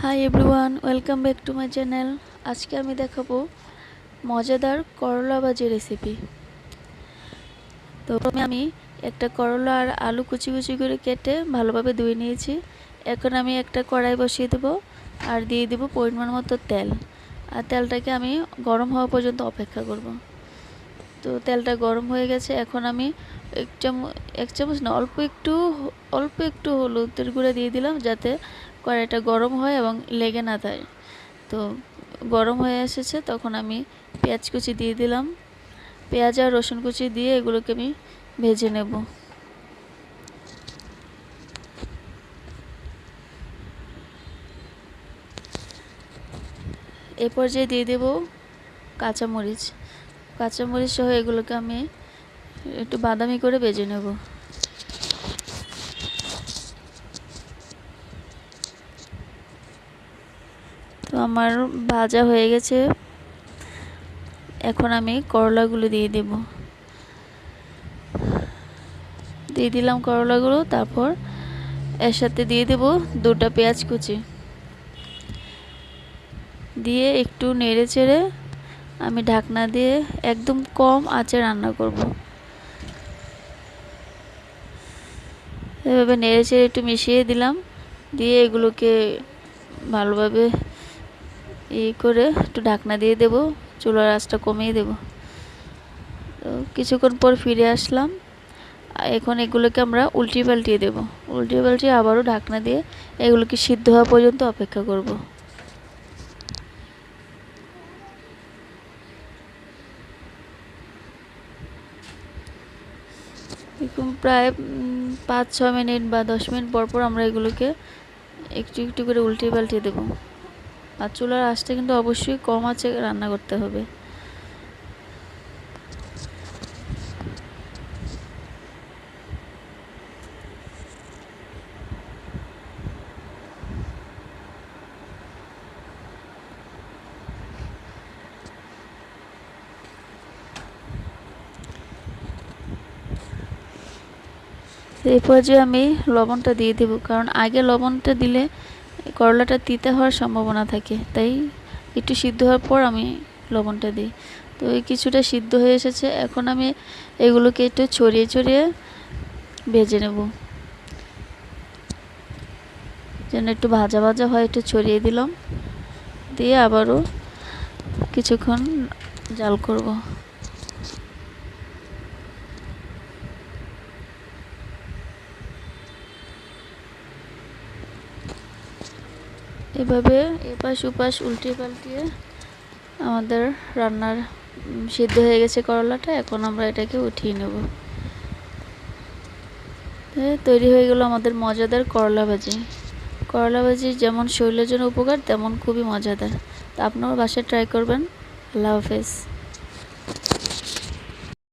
Hi everyone welcome back to my channel আজকে আমি দেখাবো মজাদার করলা ভাজি রেসিপি তো প্রথমে আমি একটা করলা আর আলু কুচি কুচি করে কেটে ভালোভাবে ধুয়ে নিয়েছি। এখন আমি একটা কড়াই বসিয়ে দেবো আর দিয়ে দেবো পরিমাণ মতো তেল। আর তেলটাকে আমি গরম হওয়া পর্যন্ত অপেক্ষা করব। তো তেলটা গরম হয়ে গেছে, এখন আমি এক চামচ এক চামচ না, অল্প একটু অল্প একটু হলুদের গুঁড়া দিয়ে দিলাম যাতে কড়াইটা গরম হয় এবং লেগে না যায়। তো গরম হয়ে এসেছে, তখন আমি পেঁয়াজ কুচি দিয়ে দিলাম। পেঁয়াজ আর রসুন কুচি দিয়ে এগুলোকে আমি ভেজে নেব। এ পর্যায়ে দিয়ে দেব কাঁচামরিচ। কাঁচামরিচ সহ এগুলোকে আমি একটু বাদামি করে ভেজে নেব। তো আমার ভাজা হয়ে গেছে। এখন আমি করলাগুলো দিয়ে দেব। দিয়ে দিলাম করলাগুলো, তারপর এর সাথে দিয়ে দেব দুটা পেঁয়াজ কুচি। দিয়ে একটু নেড়ে চেড়ে আমি ঢাকনা দিয়ে একদম কম আঁচে রান্না করব। এভাবে নেড়ে চেড়ে একটু মিশিয়ে দিলাম। দিয়ে এগুলোকে ভালোভাবে ই করে একটু ঢাকনা দিয়ে দেব, চুলার আঁচটা কমিয়ে দেব। তো কিছুক্ষণ পর ফিরে আসলাম। এখন এগুলোকে আমরা উল্টি পাল্টিয়ে দেবো। উল্টিয়ে পাল্টিয়ে আবারও ঢাকনা দিয়ে এগুলোকে সিদ্ধ হওয়া পর্যন্ত অপেক্ষা করব। এরকম প্রায় পাঁচ ছ মিনিট বা দশ মিনিট পর পর আমরা এগুলোকে একটু একটু করে উল্টিয়ে পাল্টিয়ে দেবো। আর চুলার আঁচটা কিন্তু অবশ্যই কম আছে রান্না করতে হবে। এই পর্যায়ে আমি লবণটা দিয়ে দেব, কারণ আগে লবণটা দিলে করলাটা তিতে হওয়ার সম্ভাবনা থাকে, তাই একটু সিদ্ধ হওয়ার পর আমি লবণটা দিই। তো এই কিছুটা সিদ্ধ হয়ে এসেছে, এখন আমি এগুলোকে একটু ছড়িয়ে ছড়িয়ে ভেজে নেব। যেন একটু ভাজা ভাজা হয়, একটু ছড়িয়ে দিলাম, দিয়ে আবারও কিছুক্ষণ জাল করব। এভাবে এপাশ ওপাশ উল্টে পাল্টিয়ে আমাদের রান্নার সিদ্ধ হয়ে গেছে করলাটা, এখন আমরা এটাকে উঠিয়ে নেব। তৈরি হয়ে গেল আমাদের মজাদার করলা ভাজি। করলা ভাজি যেমন শরীরের জন্য উপকার, তেমন খুবই মজাদার। তা আপনারা বাসায় ট্রাই করবেন। আল্লাহ হাফেজ।